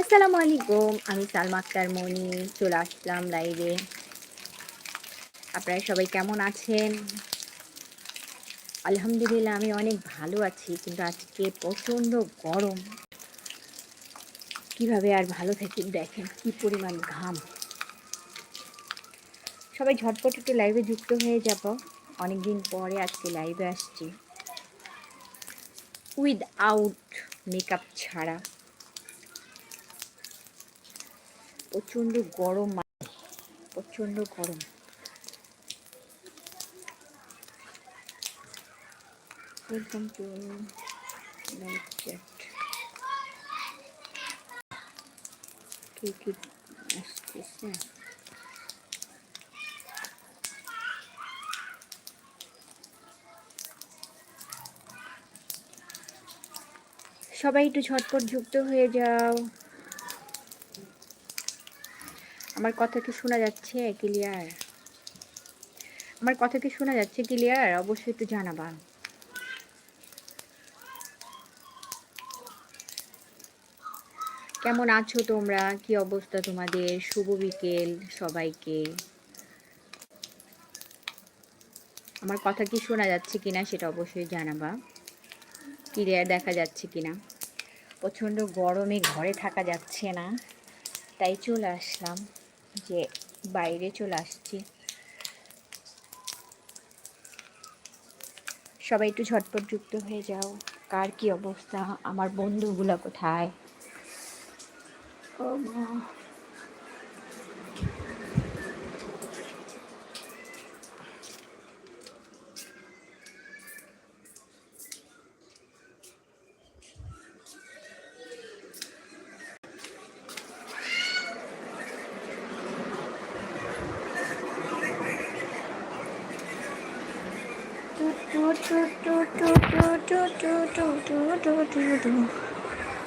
আসসালামু আলাইকুম, আমি সালমা আক্তার মনি চলে আসলাম লাইভে। আপনারা সবাই কেমন আছেন? আলহামদুলিল্লাহ, আমি অনেক ভালো আছি, কিন্তু আজকে প্রচণ্ড গরম। কীভাবে আর ভালো থাকি? দেখেন কি পরিমাণ ঘাম। সবাই ঝটপট একটু লাইভে যুক্ত হয়ে যাব। অনেকদিন পরে আজকে লাইভে আসছি। উইথ আউট মেকআপ ছাড়া। প্রচণ্ড গরম প্রচণ্ড গরম। ওয়েলকাম টু লাইভ চ্যাট কি কি আসতেছে? সবাই একটু ঝটপট যুক্ত হয়ে যাও। আমার কথা কি শোনা যাচ্ছে, ক্লিয়ার? আমার কথা কি শোনা যাচ্ছে, ক্লিয়ার? অবশ্যই একটু জানাবা। কেমন আছো তোমরা? কি অবস্থা তোমাদের? শুভ বিকেল সবাইকে। আমার কথা কি শোনা যাচ্ছে কিনা সেটা অবশ্যই জানাবা। ক্লিয়ার দেখা যাচ্ছে কিনা? প্রচণ্ড গরমে ঘরে থাকা যাচ্ছে না, তাই চলে আসলাম। যে বাইরে চলে আসছি। সবাই একটু ঝটপট যুক্ত হয়ে যাও। কার কি অবস্থা? আমার বন্ধুগুলো কোথায়? ও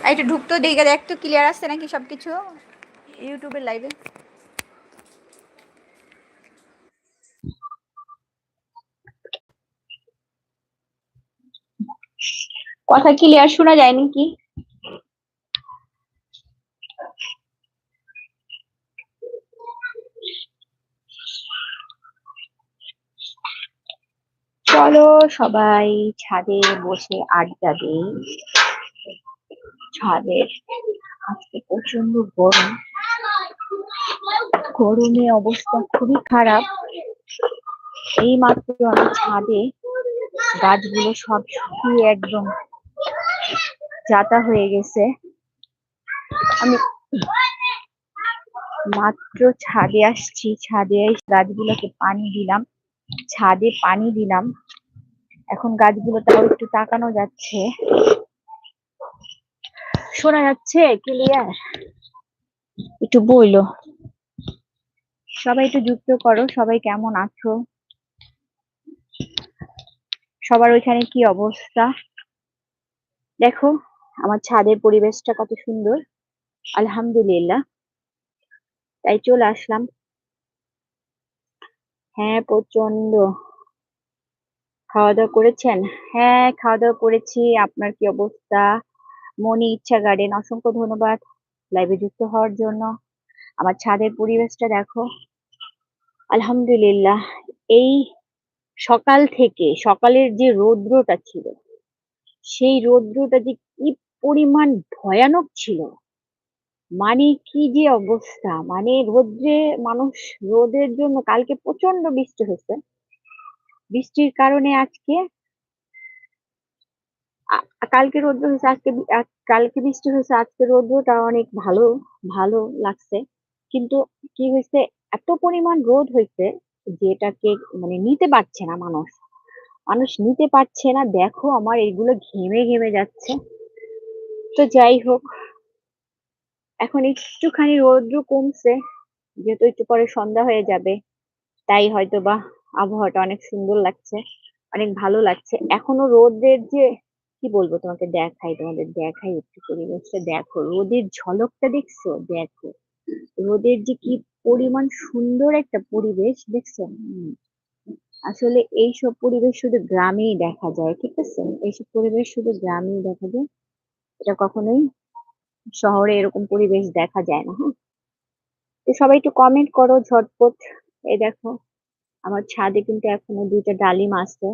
এটা ঢুকতো দেখে দেখ তো ক্লিয়ার আসছে নাকি সব কিছু ইউটিউবের লাইভে কথা ক্লিয়ার শোনা যায় নাকি চলো সবাই ছাদে বসে আড্ডা দিই। ছাদের আজকে প্রচণ্ড গরম। গরমে অবস্থা খুবই খারাপ। এই মাত্র আমি ছাদে গাছগুলো সব শুকিয়ে একদম যাতা হয়ে গেছে। আমি মাত্র ছাদে আসছি। ছাদে গাছগুলোকে পানি দিলাম। ছাদে পানি দিলাম। এখন গাছগুলো তাও একটু তাকানো যাচ্ছে। শোনা যাচ্ছে, ক্লিয়ার? একটু বইলো। সবাই একটু যুক্ত করো, সবাই কেমন আছো? সবার ওইখানে কি অবস্থা? দেখো, আমার ছাদের পরিবেশটা কত সুন্দর। আলহামদুলিল্লাহ। তাই চলে আসলাম। হ্যাঁ প্রচণ্ড খাওয়া দাওয়া করেছেন? হ্যাঁ খাওয়া দাওয়া করেছি। আপনার কি অবস্থা? মনি ইচ্ছা গার্ডেন অসংখ্য ধন্যবাদ। লাইভে যুক্ত হওয়ার জন্য। আমার ছাদের পরিবেশটা দেখো। আলহামদুলিল্লাহ। এই সকাল থেকে, সকালের যে রৌদ্রটা ছিল, সেই রৌদ্রটা যে কি পরিমাণ ভয়ানক ছিল! মানে কি যে অবস্থা? মানে রোদ্রে মানুষ, রোদের জন্য কালকে প্রচণ্ড বৃষ্টি হয়েছে। বৃষ্টির কারণে আজকে কালকে রোদ্র হয়েছে, আজকে কালকে বৃষ্টি হয়েছে, আজকে রোদ্রটা অনেক ভালো ভালো লাগছে। কিন্তু কি হয়েছে, এত পরিমাণ রোদ হয়েছে যেটাকে মানে নিতে পারছে না মানুষ। মানুষ নিতে পারছে না। দেখো আমার এগুলো ঘেমে ঘেমে যাচ্ছে। তো যাই হোক এখন একটুখানি রৌদ্র কমছে, যেহেতু একটু পরে সন্ধ্যা হয়ে যাবে, তাই হয়তো বা আবহাওয়াটা অনেক সুন্দর লাগছে, অনেক ভালো লাগছে। এখনও রোদের যে, কি বলব তোমাকে দেখাই, তোমাদের দেখাই একটু পরিবেশটা, দেখো রোদের ঝলকটা দেখছ? দেখো, রোদের যে কি পরিমাণ সুন্দর একটা পরিবেশ, দেখছ? আসলে এইসব পরিবেশ শুধু গ্রামেই দেখা যায়, ঠিক আছে? এইসব পরিবেশ শুধু গ্রামেই দেখা যায়, এটা কখনোই শহরে এরকম পরিবেশ দেখা যায় না হ্যাঁ? তো সবাই একটু কমেন্ট করো ঝটপট। এই দেখো, আমার ছাদে কিন্তু এখনও দুইটা ডালিম আছে,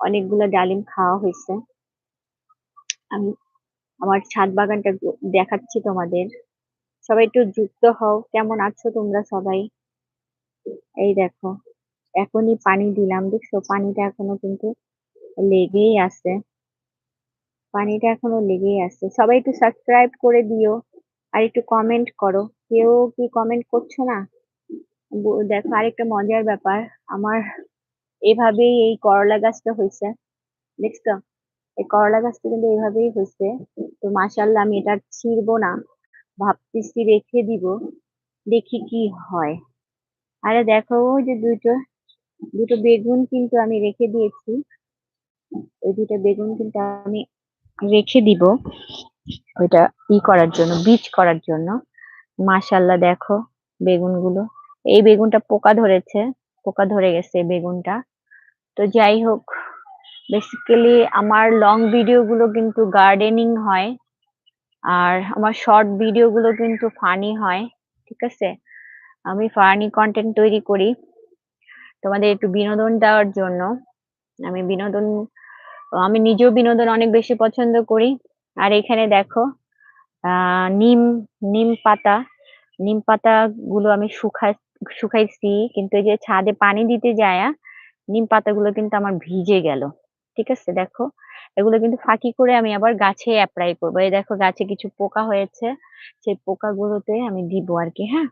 অনেকগুলো ডালিম খাওয়া হয়েছে। আমি, আমার ছাদ বাগানটা দেখাচ্ছি তোমাদের। সবাই একটু যুক্ত হও, কেমন আছো তোমরা সবাই? এই দেখো, এখনই পানি দিলাম, দেখছ? পানিটা এখনও কিন্তু লেগেই আছে। পানিটা এখনও লেগেই আছে। সবাই একটু সাবস্ক্রাইব করে দিও আর একটু কমেন্ট করো। কেউ কি কমেন্ট করছ না? দেখো আরেকটা মজার ব্যাপার। আমার এভাবেই এই করলা গাছটা হয়েছে, দেখছ? এই করলা গাছটা কিন্তু এইভাবেই হয়েছে। তো মাসাল্লাহ আমি এটা ছিঁড়বো না। ভাবতেছি রেখে দিব, দেখি কি হয়। আরে দেখো যে দুটো দুটো বেগুন কিন্তু আমি রেখে দিয়েছি। ওই দুটো বেগুন কিন্তু আমি রেখে দিব ওইটা ই করার জন্য বীজ করার জন্য। মাশাল্লাহ দেখো বেগুনগুলো। এই বেগুনটা পোকা ধরেছে, পোকা ধরে গেছে বেগুনটা। তো যাই হোক বেসিক্যালি আমার লং ভিডিও গুলো কিন্তু গার্ডেনিং হয় আর আমার শর্ট ভিডিও গুলো কিন্তু ফানি হয়, ঠিক আছে? আমি ফানি কন্টেন্ট তৈরি করি তোমাদের একটু বিনোদন দেওয়ার জন্য। আমি বিনোদন আমি নিজেও বিনোদন অনেক বেশি পছন্দ করি। আর এখানে দেখো, আহ, নিম নিম পাতা নিম পাতা গুলো আমি শুকাই, শুকাইছি, কিন্তু এই যে ছাদে পানি দিতে যায়, নিম পাতাগুলো কিন্তু আমার ভিজে গেল। ঠিক আছে, দেখো, এগুলো কিন্তু ফাঁকি করে আমি আবার গাছে অ্যাপ্লাই করব। এই দেখো, গাছে কিছু পোকা হয়েছে, সেই পোকাগুলোতে আমি দিব আর কি হ্যাঁ?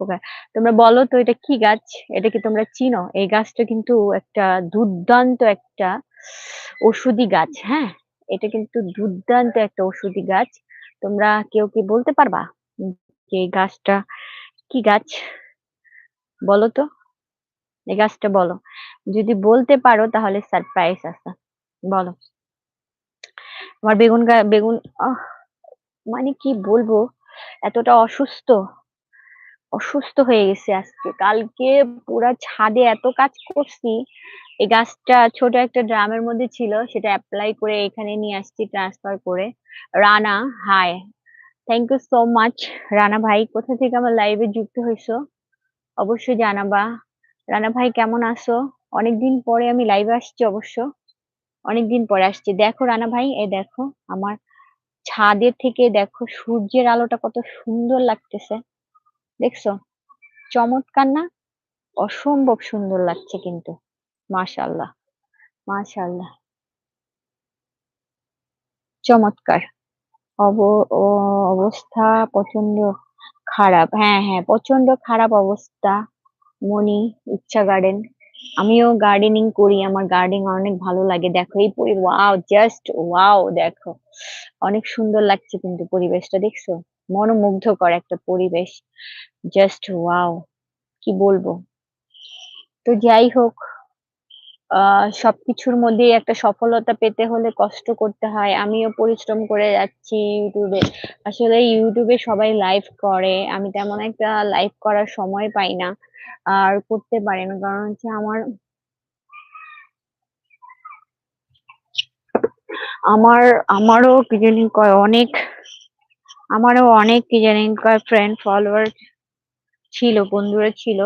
পোকা তোমরা বলো তো এটা কি গাছ? এটা কি তোমরা চিনো? এই গাছটা কিন্তু একটা দুর্দান্ত একটা ওষুধি গাছ হ্যাঁ? এটা কিন্তু দুর্দান্ত একটা ওষুধি গাছ। তোমরা কেউ কি বলতে পারবা যে গাছটা কি গাছ? বলো তো। এই গাছটা বলো। যদি বলতে পারো তাহলে সারপ্রাইজ আছে। বলো। আমার বেগুন গা, বেগুন মানে কি বলব? এতটা অসুস্থ। অসুস্থ হয়ে গেছে আজকে। কালকে পুরা ছাদে এত কাজ করছি এই গাছটা ছোট একটা ড্রামের মধ্যে ছিল, সেটা অ্যাপ্লাই করে এখানে নিয়ে আসছি ট্রান্সফার করে। Rana hi thank you so much Rana ভাই, কোথা থেকে আমার লাইভে যুক্ত হয়েছো? অবশ্যই জানাবা। রানা ভাই, কেমন আছো? অনেকদিন পরে আমি লাইভে আসছি অবশ্য। অনেকদিন পরে আসছি। দেখো রানা ভাই এ দেখো, আমার ছাদের থেকে দেখো সূর্যের আলোটা কত সুন্দর লাগতেছে। দেখছ? চমৎকার না? অসম্ভব সুন্দর লাগছে কিন্তু। মাশাল্লাহ মাশাল্লাহ চমৎকার। অব অবস্থা প্রচণ্ড খারাপ। হ্যাঁ হ্যাঁ প্রচণ্ড খারাপ অবস্থা। মনি, ইচ্ছা গার্ডেন আমিও গার্ডেনিং করি, আমার গার্ডেনিং অনেক ভালো লাগে। দেখো, এই ওয়াও জাস্ট ওয়াও দেখো। অনেক সুন্দর লাগছে কিন্তু পরিবেশটা, দেখছ? মনোমুগ্ধকর একটা পরিবেশ। জাস্ট ওয়াও কি বলব? তো যাই হোক সবকিছুর মধ্যেই একটা সফলতা পেতে হলে কষ্ট করতে হয়। আমিও পরিশ্রম করে যাচ্ছি ইউটিউবে। আসলে ইউটিউবে সবাই লাইভ করে। আমি তেমন একটা লাইভ করার সময় পাই না। আর করতে পারি না। কারণ হচ্ছে আমার আমার, আমারও কি জানি অনেক আমারও অনেক কি জানি কয় ফ্রেন্ড ফলোয়ার ছিল, বন্ধুরা ছিল,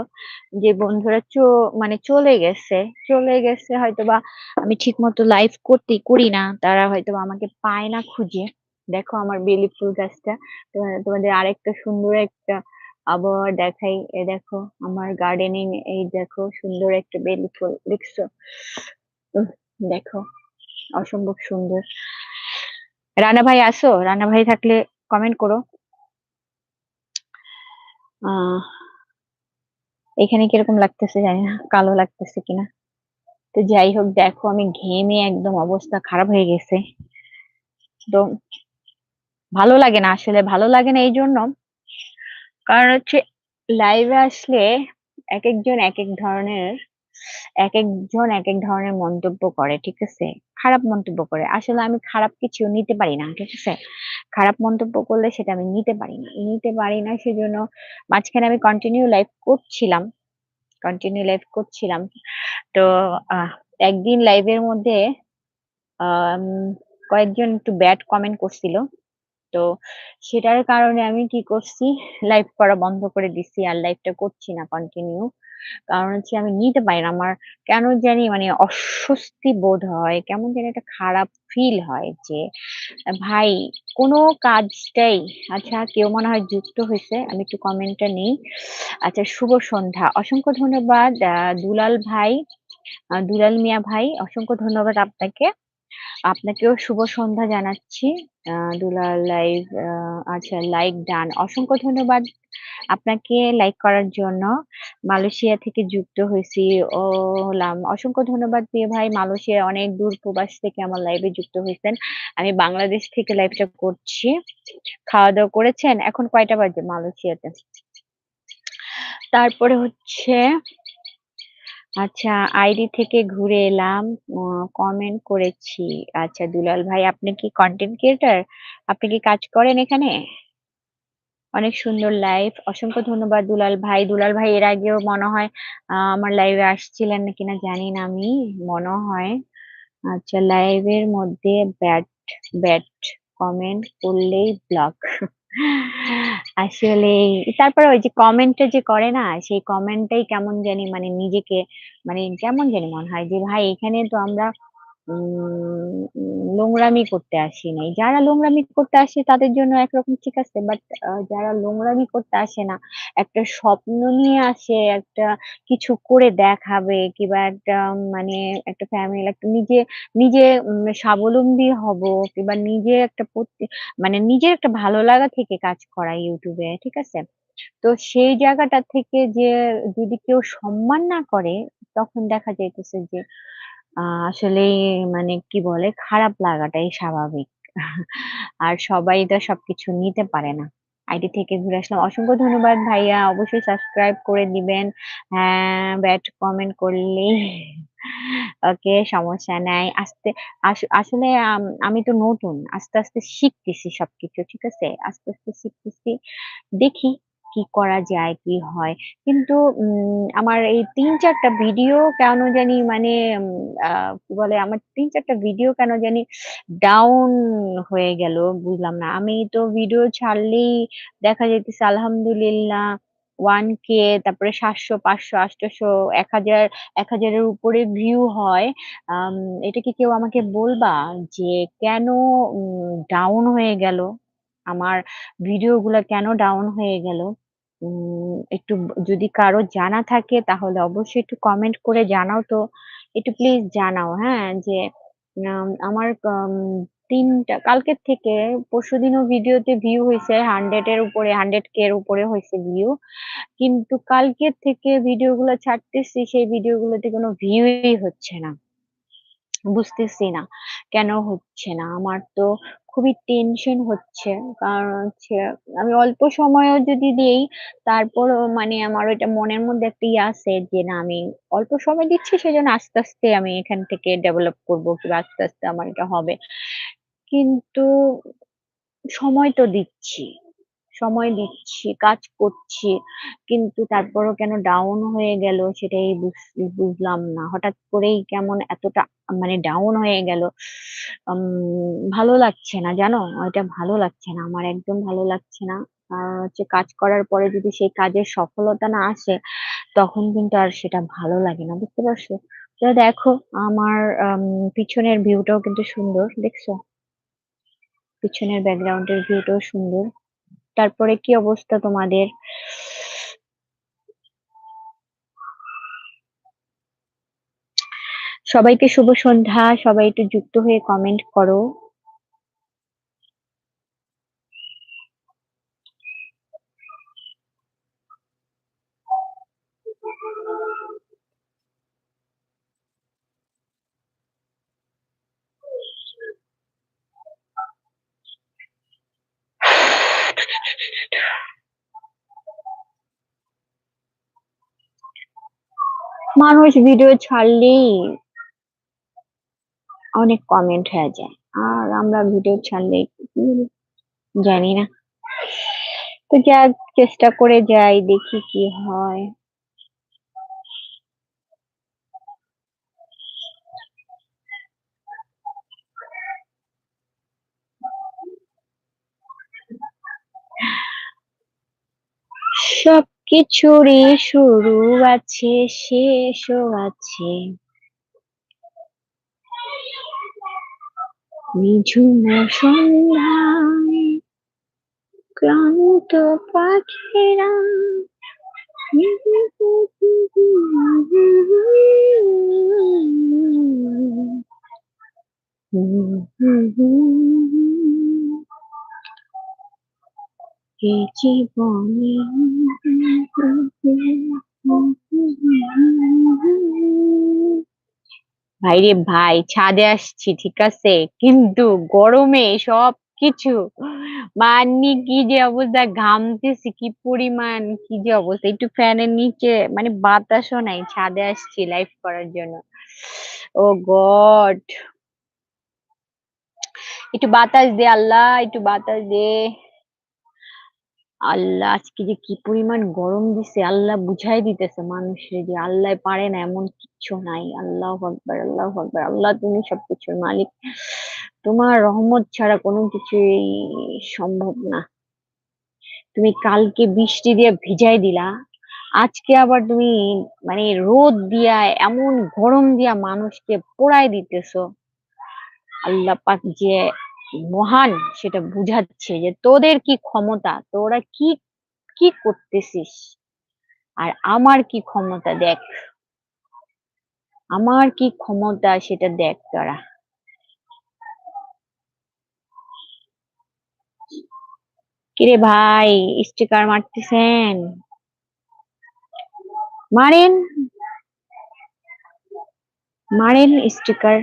যে বন্ধুরা চো মানে চলে গেছে চলে গেছে হয়তো বা আমি ঠিক মতো লাইভ করতে করি না, তারা হয়তো আমাকে পায় না খুঁজে। দেখো আমার বেলি ফুল গাছটা তোমাদের আরেকটা সুন্দর একটা আবহাওয়া দেখাই, এ দেখো আমার গার্ডেনিং এই দেখো সুন্দর একটা বেলি ফুল, দেখছ? দেখো, অসম্ভব সুন্দর। রানা ভাই আসো, রানা ভাই থাকলে কমেন্ট করো। এখানে কীরকম লাগতেছে জানি না, কালো লাগতেছে কিনা। তো যাই হোক, দেখো আমি ঘেমে একদম অবস্থা খারাপ হয়ে গেছে। তো ভালো লাগে না আসলে, ভালো লাগে না এই জন্য কারণ হচ্ছে লাইভে আসলে এক একজন এক এক ধরনের এক একজন এক এক ধরনের মন্তব্য করে, ঠিক আছে? খারাপ মন্তব্য করে। আসলে আমি খারাপ কিছু নিতে পারি না, ঠিক আছে? খারাপ মন্তব্য করলে সেটা আমি নিতে পারি না। নিতে পারি না সেজন্য মাঝখানে আমি কন্টিনিউ লাইভ করছিলাম কন্টিনিউ লাইভ করছিলাম। তো একদিন লাইভের মধ্যে কয়েকজন একটু ব্যাড কমেন্ট করছিল। তো সেটার কারণে আমি কি করছি লাইভ করা বন্ধ করে দিছি আর লাইভটা করছি না কন্টিনিউ কারণ হচ্ছে আমি নিতে পারি না। আমার কেন জানি মানে অস্বস্তি বোধ হয়, কেমন জানি একটা খারাপ ফিল হয় যে, ভাই কোনো কাজটাই আচ্ছা কেউ মনে হয় যুক্ত হয়েছে, আমি একটু কমেন্টটা নেই। আচ্ছা শুভ সন্ধ্যা। অসংখ্য ধন্যবাদ দুলাল ভাই দুলাল মিয়া ভাই, অসংখ্য ধন্যবাদ আপনাকে। আপনাকেও শুভ সন্ধ্যা জানাচ্ছি। আহ, দুলাল লাইভ আচ্ছা লাইক ডান অসংখ্য ধন্যবাদ আপনাকে লাইক করার জন্য। মালয়েশিয়া থেকে যুক্ত হয়েছি ও হলাম। অসংখ্য ধন্যবাদ প্রিয় ভাই। মালয়েশিয়া অনেক দূর প্রবাস থেকে আমার লাইভে যুক্ত হয়েছেন। আমি বাংলাদেশ থেকে লাইভটা করছি। খাওয়া দাওয়া করেছেন? এখন কয়টা বাজে মালয়েশিয়াতে? তারপরে হচ্ছে আচ্ছা আইডি থেকে ঘুরে এলাম। কমেন্ট করেছি। আচ্ছা দুলাল ভাই, আপনি কি কন্টেন্ট ক্রিয়েটর আপনি কি কাজ করেন এখানে? অনেক সুন্দর লাইভ অসংখ্য ধন্যবাদ দুলাল ভাই। দুলাল ভাই, এর আগেও মনে হয় আমার লাইভে আসছিলেন কিনা জানি না আমি, মনে হয়। আচ্ছা লাইভের মধ্যে ব্যাট ব্যাট কমেন্ট করলেই ব্লক আসলে তারপরে ওই যে কমেন্টটা যে করে না, সেই কমেন্টটাই কেমন জানি মানে নিজেকে মানে কেমন জানি মনে হয় যে, ভাই, এখানে তো আমরা নোংরামি করতে আসি নাই যারা নোংরামি করতে আসে তাদের জন্য একরকম ঠিক আছে বাট যারা নোংরামি করতে আসে না, একটা স্বপ্ন নিয়ে আসে, একটা কিছু করে দেখাবে, কিংবা একটা মানে একটা ফ্যামিলি একটা নিজে নিজে স্বাবলম্বী হব, কিংবা নিজে একটা মানে নিজের একটা ভালো লাগা থেকে কাজ করা ইউটিউবে, ঠিক আছে? তো সেই জায়গাটা থেকে যে যদি কেউ সম্মান না করে, তখন দেখা যাইতেছে যে আহ আসলে মানে কি বলে খারাপ লাগাটাই স্বাভাবিক। আর সবাই তো সবকিছু নিতে পারে না। আইডি থেকে ঘুরে আসলাম। অসংখ্য ধন্যবাদ ভাইয়া। অবশ্যই সাবস্ক্রাইব করে দিবেন। হ্যাঁ ব্যাড কমেন্ট করলেই ওকে সমস্যা নাই। আস্তে আস- আসলে আম, আমি তো নতুন। আস্তে আস্তে শিখতেছি সবকিছু ঠিক আছে? আস্তে আস্তে শিখতেছি। দেখি কি করা যায়, কি হয়। কিন্তু আমার এই তিন চারটা ভিডিও কেন জানি মানে কি বলে, আমার তিন চারটা ভিডিও কেন জানি ডাউন হয়ে গেল, বুঝলাম না। আমি তো ভিডিও ছাড়লেই দেখা যাইতেছে আলহামদুলিল্লাহ ওয়ান কে তারপরে সাতশো, পাঁচশো, আটশো, এক হাজার, এক হাজারের উপরে ভিউ হয়। এটা কি কেউ আমাকে বলবা যে কেন ডাউন হয়ে গেল? আমার ভিডিও গুলা কেন ডাউন হয়ে গেল? একটু যদি কারও জানা থাকে তাহলে অবশ্যই একটু কমেন্ট করে জানাও তো। একটু প্লিজ জানাও হ্যাঁ? যে আমার তিনটা, কালকের থেকে পরশুদিনও ভিডিওতে ভিউ হয়েছে হান্ড্রেড এর উপরে হান্ড্রেড কে এর উপরে হয়েছে ভিউ কিন্তু কালকের থেকে ভিডিও গুলো ছাড়তেছি, সেই ভিডিও গুলোতে কোনো ভিউই হচ্ছে না। বুঝতেছি না। কেন হচ্ছে না? আমার তো খুবই টেনশন হচ্ছে। কারণ হচ্ছে আমি অল্প সময়ও যদি দিই, তারপরও মানে আমার ওইটা মনের মধ্যে একটা ইয়ে আছে যে, না, আমি অল্প সময় দিচ্ছি, সেজন্য আস্তে আস্তে আমি এখান থেকে ডেভেলপ করব কিংবা আস্তে আস্তে আমার এটা হবে। কিন্তু সময় তো দিচ্ছি। সময় দিচ্ছি কাজ করছি কিন্তু তারপরও কেন ডাউন হয়ে গেল সেটাই বুঝ- বুঝলাম না। হঠাৎ করেই কেমন এতটা মানে ডাউন হয়ে গেল। ভালো লাগছে না জানো? এটা ভালো লাগছে না আমার একদম ভালো লাগছে না। হচ্ছে কাজ করার পরে যদি সেই কাজের সফলতা না আসে তখন কিন্তু আর সেটা ভালো লাগে না বুঝতে পারছ? তো দেখো আমার আম, পিছনের ভিউটাও কিন্তু সুন্দর দেখছ? পিছনের ব্যাকগ্রাউন্ডের ভিউটাও সুন্দর। তারপরে কি অবস্থা তোমাদের? সবাইকে শুভ সন্ধ্যা সবাই একটু যুক্ত হয়ে কমেন্ট করো। মানুষ ভিডিও ছাড়লেই অনেক কমেন্ট হয়ে যায়। আর আমরা ভিডিও ছাড়লে জানি না। তো যা চেষ্টা করে যাই, দেখি কি হয়। সব কিছুরই শুরু আছে শেষও আছে। নিঝুম সন্ধ্যায় ক্লান্ত পাখিরা এই জীবনে ভাইরে ভাই, ছাদে আসছি, ঠিক আছে? কিন্তু গরমে সব কিছু মানে কি যে অবস্থা? ঘামতেছি, কি পরিমাণ? কি যে অবস্থা? একটু ফ্যানের নিচে মানে বাতাসও নাই, ছাদে আসছি লাইভ করার জন্য। Oh god. একটু বাতাস দে আল্লাহ, একটু বাতাস দে। আল্লাহ, আজকে যে কি পরিমাণ গরম দিছে, আল্লাহ বুঝাই দিতেছে মানুষের যে আল্লাহ পারে না এমন কিচ্ছু নাই। আল্লাহ আকবার আল্লাহ আকবার। আল্লাহ তুমি সবকিছুর মালিক। তোমার রহমত ছাড়া কোনো কিছুই সম্ভব না। তুমি কালকে বৃষ্টি দিয়ে ভিজাই দিলা। আজকে আবার তুমি মানে রোদ দিয়া, এমন গরম দিয়া মানুষকে পোড়াই দিতেছো। আল্লাহ পাক যে মহান সেটা বুঝাচ্ছে যে তোদের কি ক্ষমতা? তোরা কি কি করতেছিস? আর আমার কি ক্ষমতা দেখ? আমার কি ক্ষমতা সেটা দেখ তোরা। কিরে ভাই স্টিকার মারতেছেন? মারেন মারেন স্টিকার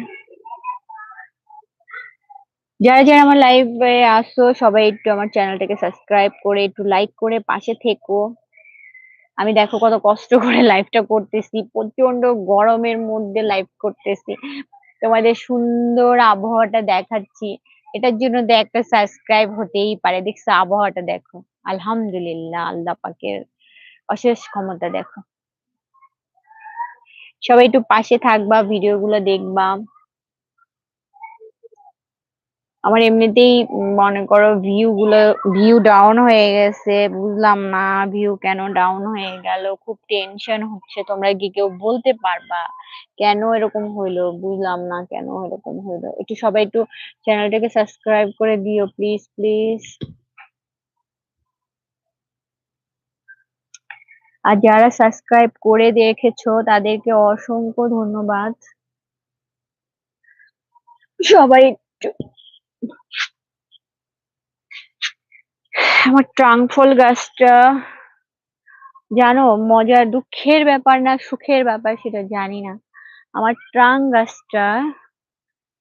যারা যারা আমার লাইভে আসো, সবাই একটু আমার চ্যানেলটাকে সাবস্ক্রাইব করে, একটু লাইক করে পাশে থেকো। আমি দেখো কত কষ্ট করে লাইভটা করতেছি প্রচণ্ড গরমের মধ্যে লাইভ করতেছি। তোমাদের সুন্দর আবহাওয়াটা দেখাচ্ছি। এটার জন্য একটা সাবস্ক্রাইব হতেই পারে। দেখছ আবহাওয়াটা দেখো। আলহামদুলিল্লাহ, আল্লাহ পাকের অশেষ ক্ষমতা দেখো। সবাই একটু পাশে থাকবা ভিডিও গুলো দেখবা। আমার এমনিতেই মনে করো ভিউ গুলো ভিউ ডাউন হয়ে গেছে, বুঝলাম না ভিউ কেন ডাউন হয়ে গেল, খুব টেনশন হচ্ছে, তোমরা কি কেউ বলতে পারবা? কেন এরকম হইল? বুঝলাম না কেন এরকম হইল? একটু সবাই একটু চ্যানেলটাকে সাবস্ক্রাইব করে দিও প্লিজ প্লিজ আর যারা সাবস্ক্রাইব করে দেখেছ, তাদেরকে অসংখ্য ধন্যবাদ। সবাই আমার ট্রাঙ্ক ফল গাছটা, জানো, মজার দুঃখের ব্যাপার না সুখের ব্যাপার সেটা জানি না। আমার ট্রাং গাছটা,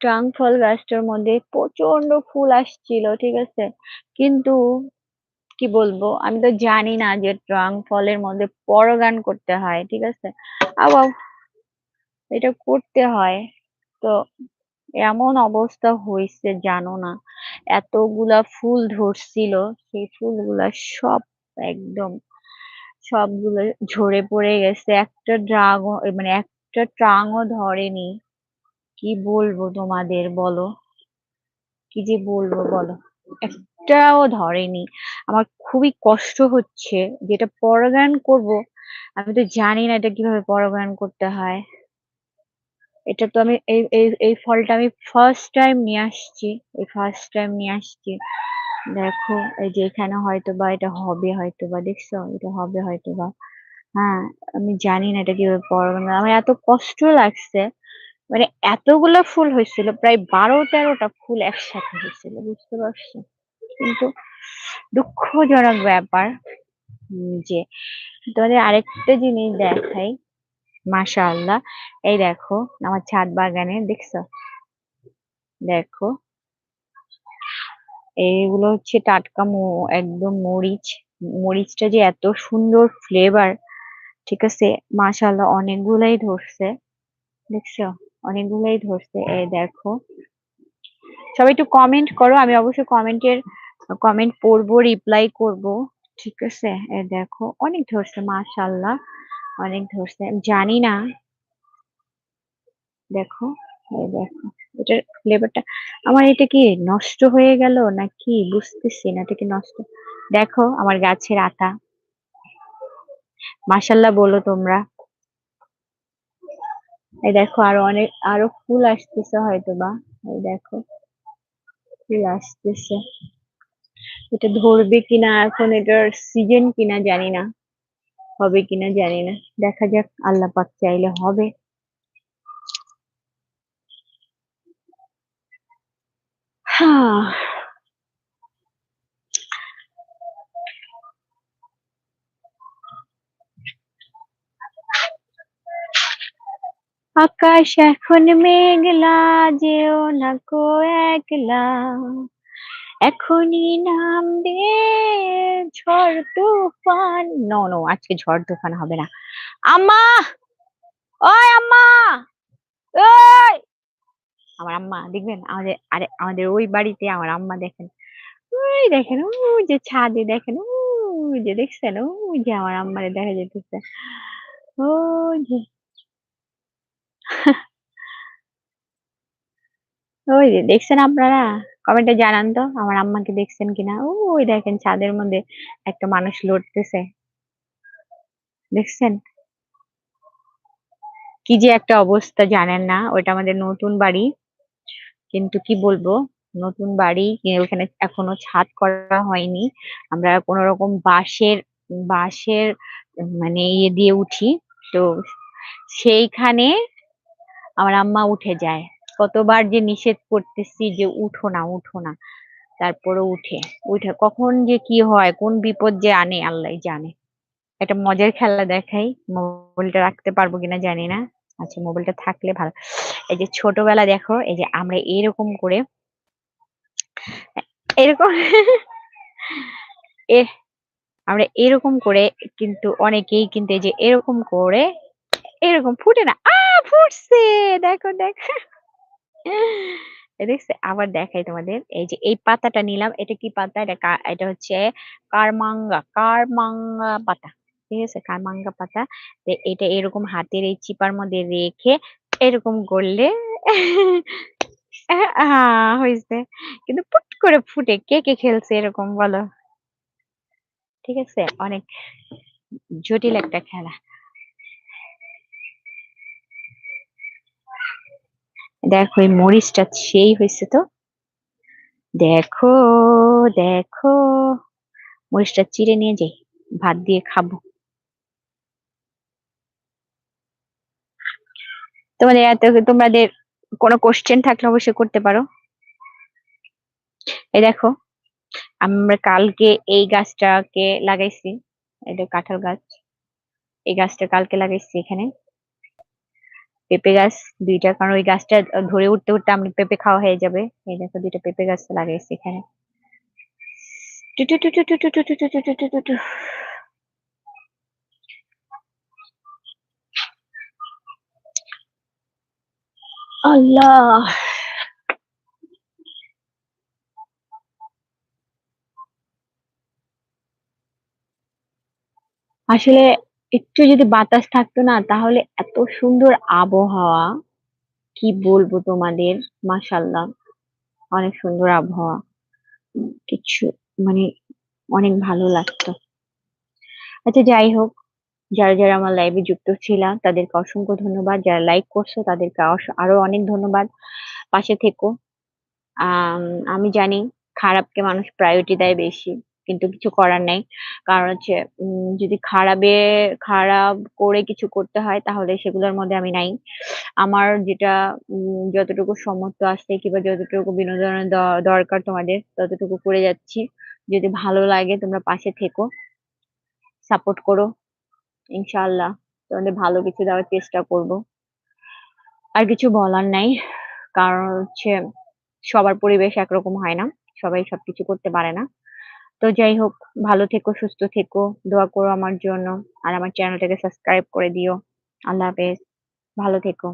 ট্রাঙ্ক ফল গাছটার মধ্যে প্রচণ্ড ফুল আসছিল, ঠিক আছে? কিন্তু কি বলব, আমি তো জানি না যে ট্রাঙ্ক ফলের মধ্যে পরগান করতে হয়, ঠিক আছে? আবার এটা করতে হয়, তো এমন অবস্থা হয়েছে, জানো না। এতগুলা ফুল ধরছিল, সেই ফুলগুলা সব একদম সবগুলো ঝরে পড়ে গেছে। একটা ড্রাগন মানে একটা ট্রাংও ধরেনি। কি বলব তোমাদের, বলো? কি যে বলব, বলো? একটাও ধরেনি। আমার খুবই কষ্ট হচ্ছে, যেটা পরাগায়ন করব, আমি তো জানি না এটা কীভাবে পরাগায়ন করতে হয়। এটা তো আমি এই এই এই ফলটা আমি ফার্স্ট টাইম নিয়ে আসছি, এই ফার্স্ট টাইম নিয়ে আসছি। দেখো, এই যে এখানে হয়তো বা এটা হবে হয়তো বা দেখছ? এটা হবে হয়তো বা হ্যাঁ আমি জানি না এটা কীভাবে পরাগায়ন আমার এত কষ্ট লাগছে। মানে এতগুলো ফুল হয়েছিল, প্রায় বারো তেরোটা ফুল একসাথে হয়েছিল, বুঝতে পারছ? কিন্তু দুঃখজনক ব্যাপার যে তোমাদের আরেকটা জিনিস দেখাই। মাশাআল্লাহ। এই দেখো, আমার ছাদ বাগানে দেখছ? দেখো। এইগুলো হচ্ছে টাটকা একদম মরিচ, মরিচটা যে এত সুন্দর ফ্লেভার ঠিক আছে? মাশাআল্লাহ, অনেকগুলাই ধরছে। দেখছ? অনেকগুলাই ধরছে, এই দেখো। সবাই একটু কমেন্ট করো, আমি অবশ্যই কমেন্টের কমেন্ট পড়ব রিপ্লাই করব, ঠিক আছে? এই দেখো, অনেক ধরছে, মাশাআল্লাহ। অনেক ধরছে জানি না। দেখো দেখো, এটার ফ্লেভারটা আমার এটা কি নষ্ট হয়ে গেল নাকি? বুঝতেছি না, এটা কি নষ্ট? দেখো, আমার গাছের আতা। মাশাল্লাহ বলো তোমরা। এই দেখো, আরও অনেক, আরও ফুল আসতেছে হয়তো বা এই দেখো, ফুল আসতেছে। এটা ধরবে কিনা, এখন এটার সিজন কিনা জানি না। হবে কিনা জানি না। দেখা যাক, আল্লাহ পাক চাইলে হবে। আকাশ এখন মেঘলা, যেও না কো একলা। এখনই নাম দে ঝড় তুফান। নো নো আজকে ঝড় তুফান হবে না। আম্মা! ওই আম্মা! ওই! আমার আম্মা, দেখবেন? আমাদের, আরে, আমাদের ওই বাড়িতে আমার আম্মা দেখেন। ওই দেখেন, ওই যে ছাদে দেখেন, ওই যে দেখছেন? ওই যে আমার আম্মারে দেখা যেতেছে ও যে। ওই দেখছেন আপনারা? কমেন্টে জানান তো, আমার আম্মাকে দেখছেন কিনা? ওই দেখেন ছাদের মধ্যে একটা মানুষ লড়তেছে। দেখছেন? কি যে একটা অবস্থা, জানেন না? ওইটা আমাদের নতুন বাড়ি। কিন্তু কি বলব? নতুন বাড়ি, ওখানে এখনও ছাদ করা হয়নি। আমরা কোনো রকম বাঁশের বাঁশের মানে ইয়ে দিয়ে উঠি। তো সেইখানে আমার আম্মা উঠে যায়। কতবার যে নিষেধ করতেছি যে উঠো না উঠো না। তারপরে উঠে। উঠে কখন যে কি হয়, কোন বিপদ যে আনে, আল্লাহ জানে। একটা মজার খেলা দেখাই। মোবাইলটা রাখতে পারব কিনা জানি না। আচ্ছা মোবাইলটা থাকলে ভালো। এই যে ছোটবেলা দেখো, এই যে আমরা এরকম করে এরকম এ, আমরা এরকম করে কিন্তু অনেকেই কিন্তু এই যে এরকম করে, এরকম ফুটে না। আ ফুটছে! দেখো দেখো। দেখছে, আবার দেখাই তোমাদের। এই যে, এই পাতাটা নিলাম। এটা কি পাতা? এটা এটা হচ্ছে কারমাঙ্গা কারমাঙ্গা পাতা। ঠিক আছে? কারমাঙ্গা পাতা। এটা এরকম হাতের এই চিপার মধ্যে রেখে এরকম করলে হ্যাঁ হয়েছে কিন্তু পুট করে ফুটে। কে কে খেলছে এরকম বলো? ঠিক আছে? অনেক জটিল একটা খেলা। দেখো, এই মরিচটা সেই হয়েছে তো। দেখো দেখো, মরিচটা চিড়ে নিয়ে যাই, ভাত দিয়ে খাব। তোমাদের এত, তোমাদের কোনো কোশ্চেন থাকলে অবশ্যই করতে পারো। এই দেখো, আমরা কালকে এই গাছটাকে লাগাইছি এটা কাঁঠাল গাছ, এই গাছটা কালকে লাগাইছি এখানে। পেঁপে গাছ দুইটা কারণ ওই গাছটা ধরে উঠতে উঠতে আমি পেঁপে খাওয়া হয়ে যাবে এই দেখো দুইটা পেঁপে গাছ লাগাইছি এখানে আল্লাহ আসলে একটু যদি বাতাস থাকতো না, তাহলে এত সুন্দর আবহাওয়া। কি বলব তোমাদের? মাশাল্লাহ অনেক সুন্দর আবহাওয়া। কিছু মানে অনেক ভালো লাগতো। আচ্ছা যাই হোক, যারা যারা আমার লাইভে যুক্ত ছিলা, তাদেরকে অসংখ্য ধন্যবাদ। যারা লাইক করছ, তাদেরকে আরও অনেক ধন্যবাদ। পাশে থেকো। আমি জানি খারাপকে মানুষ প্রায়োরিটি দেয় বেশি। কিন্তু কিছু করার নেই। কারণ হচ্ছে যদি খারাপে, খারাপ করে কিছু করতে হয়, তাহলে সেগুলোর মধ্যে আমি নাই। আমার যেটা যতটুকু সামর্থ্য আসছে কিংবা যতটুকু বিনোদনের দরকার তোমাদের, ততটুকু করে যাচ্ছি। যদি ভালো লাগে, তোমরা পাশে থেকো, সাপোর্ট করো ইনশাল্লাহ তোমাদের ভালো কিছু দেওয়ার চেষ্টা করব। আর কিছু বলার নাই, কারণ হচ্ছে, সবার পরিবেশ একরকম হয় না। সবাই সবকিছু করতে পারে না। তো যাই হোক, ভালো থেকো, সুস্থ থেকো, দোয়া করো আমার জন্য। আর আমার চ্যানেলটাকে সাবস্ক্রাইব করে দিও। আল্লাহ হাফেজ। ভালো থেকো।